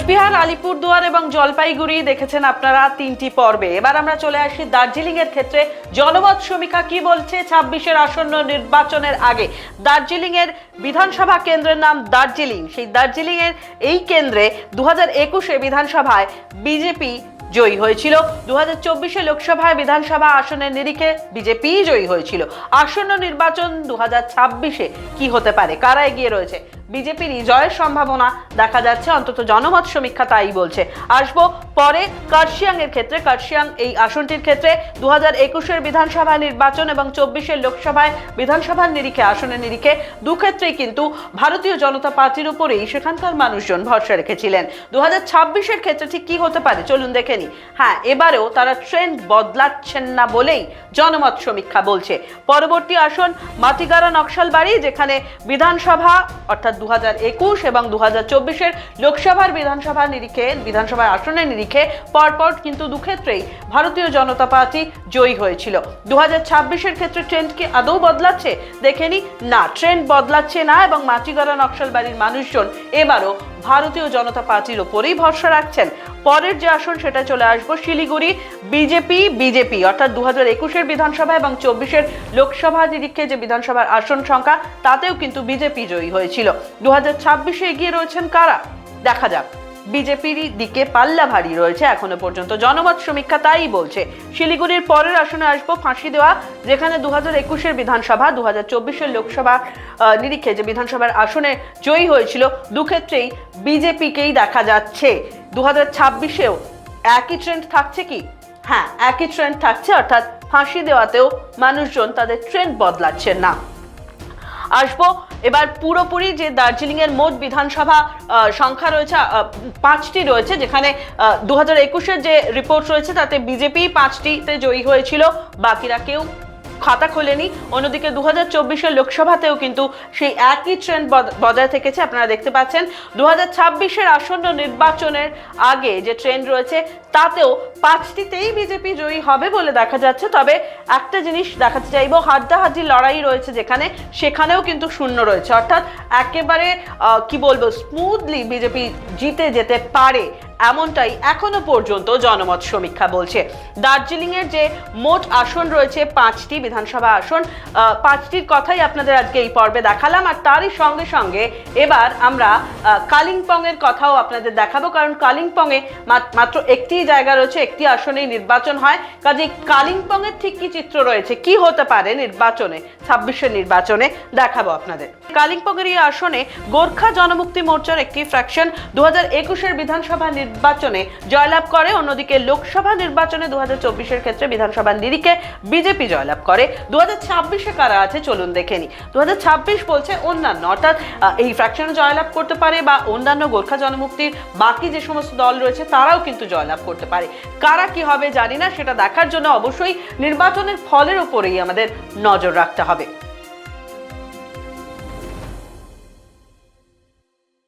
কোচবিহার, আলিপুরদুয়ার এবং জলপাইগুড়ি দেখেছেন আপনারা তিনটি পর্বে। এবার আমরা চলে আসি দার্জিলিং এর ক্ষেত্রে। জনমত সমীক্ষা কি বলছে ছাব্বিশের আসন্ন নির্বাচনের আগে? দার্জিলিং এর বিধানসভা কেন্দ্রের নাম দার্জিলিং। সেই দার্জিলিং এর এই কেন্দ্রে দু হাজার একুশে বিধানসভায় বিজেপি জয়ী হয়েছিল। দু হাজার চব্বিশে লোকসভায় বিধানসভা আসনের নিরিখে বিজেপি জয়ী হয়েছিল। আসন্ন নির্বাচন দু হাজার ছাব্বিশে কি হতে পারে? কারা এগিয়ে রয়েছে? বিজেপির জয়ের সম্ভাবনা দেখা যাচ্ছে, অন্তত জনমত সমীক্ষা তাই বলছে। আসব পরে কার্শিয়াং এর ক্ষেত্রে। কার্শিয়াং এই আসনটির ক্ষেত্রে দু হাজার একুশের বিধানসভা নির্বাচন এবং চব্বিশের লোকসভায় বিধানসভার নিরিখে, আসনের নিরিখে দু ক্ষেত্রেই কিন্তু ভারতীয় জনতা পার্টির উপরেই সেখানকার মানুষজন ভরসা রেখেছিলেন। দু হাজার ছাব্বিশের ক্ষেত্রে ঠিক কি হতে পারে চলুন দেখে নি। হ্যাঁ এবারেও তারা ট্রেন্ড বদলাচ্ছেন না বলেই জনমত সমীক্ষা বলছে। পরবর্তী আসন মাটিগাড়া নকশালবাড়ি, যেখানে বিধানসভা, অর্থাৎ দু এবং দু হাজার লোকসভার বিধানসভা নিরিখে, বিধানসভার আসনের নিরিখে পরপর কিন্তু দুক্ষেত্রেই ভারতীয় জনতা পার্টি জয়ী হয়েছিল। দু হাজার ক্ষেত্রে ট্রেন্ড কি আদৌ বদলাচ্ছে? দেখেনি না? ট্রেন্ড বদলাচ্ছে না এবং মাটিগড়া নকশালবাড়ির মানুষজন এবারও ভারতীয় জনতা পার্টির ওপরেই ভরসা রাখছেন। পরের যে আসন সেটা চলে আসব শিলিগুড়ি। বিজেপি বিজেপি, অর্থাৎ দু হাজার একুশের বিধানসভা এবং চব্বিশের লোকসভা নিরীক্ষে যে বিধানসভার আসন সংখ্যা, তাতেও কিন্তু বিজেপি জয়ী হয়েছিল। দু হাজার ছাব্বিশে এগিয়ে রয়েছেন কারা? দেখা যাক। বিজেপির দিকে পাল্লা ভারী রয়েছে এখনও পর্যন্ত। জনমত সমীক্ষা তাই বলছে। শিলিগুড়ির পরের আসনে আসব, ফাঁসি দেওয়া, যেখানে দু হাজার একুশের বিধানসভা দু হাজার চব্বিশের লোকসভা নিরীক্ষে যে বিধানসভার আসনে জয়ী হয়েছিল, দুক্ষেত্রেই বিজেপিকেই দেখা যাচ্ছে। দু হাজার ছাব্বিশেও একই ট্রেন্ড থাকছে কি? হ্যাঁ একই ট্রেন্ড থাকছে, অর্থাৎ ফাঁসি দেওয়াতেও মানুষজন তাদের ট্রেন্ড বদলাচ্ছেন না। আসব এবার পুরোপুরি যে দার্জিলিং এর মোট বিধানসভা সংখ্যা রয়েছে পাঁচটি রয়েছে, যেখানে দু হাজার একুশের যে রিপোর্ট রয়েছে, তাতে বিজেপি পাঁচটিতে জয়ী হয়েছিল, বাকিরা কেউ খাতা খোলেনি। অন্যদিকে দু হাজার চব্বিশের লোকসভাতেও কিন্তু সেই একই ট্রেন্ড বজায় থেকেছে, আপনারা দেখতে পাচ্ছেন। দু হাজার ছাব্বিশের আসন্ন নির্বাচনের আগে যে ট্রেন্ড রয়েছে, তাতেও পাঁচটিতেই বিজেপি জয়ী হবে বলে দেখা যাচ্ছে। তবে একটা জিনিস দেখাতে চাইব, হাড্ডাহাড্ডি লড়াই রয়েছে যেখানে, সেখানেও কিন্তু শূন্য রয়েছে। অর্থাৎ একেবারে কি বলব স্মুথলি বিজেপি জিতে যেতে পারে এমনটাই এখনও পর্যন্ত জনমত সমীক্ষা বলছে। দার্জিলিং এর যে মোট আসন রয়েছে পাঁচটি বিধানসভা আসন পাঁচটির কথাই আপনাদের আজকে এই পর্বে দেখালাম। আর তারই সঙ্গে সঙ্গে এবার আমরা কালিম্পং এর কথাও আপনাদের দেখাবো। কারণ কালিম্পং এ মাত্র একটি জায়গা রয়েছে, একটি আসনেই নির্বাচন হয়। কাজে কালিম্পং এর ঠিক কি চিত্র রয়েছে, কি হতে পারে নির্বাচনে ছাব্বিশের নির্বাচনে দেখাবো আপনাদের। কালিম্পং এর এই আসনে গোর্খা জনমুক্তি মোর্চার একটি ফ্র্যাকশন দু হাজার একুশের বিধানসভা নির্বাচনে জয়লাভ করে, অন্যদিকে লোকসভা নির্বাচনে দু হাজার ক্ষেত্রে বিধানসভা নিরিখে বিজেপি জয়লাভ করে। দু হাজার কারা আছে চলুন দেখে নি দু হাজার ছাব্বিশ বলছে অন্যান্য, অর্থাৎ এই ফ্র্যাকশনে জয়লাভ করতে পারে বা অন্যান্য গোর্খা জনমুক্তির বাকি যে সমস্ত দল রয়েছে তারাও কিন্তু জয়লাভ করতে পারে। কারা কি হবে জানি না, সেটা দেখার জন্য অবশ্যই নির্বাচনের ফলের উপরেই আমাদের নজর রাখতে হবে।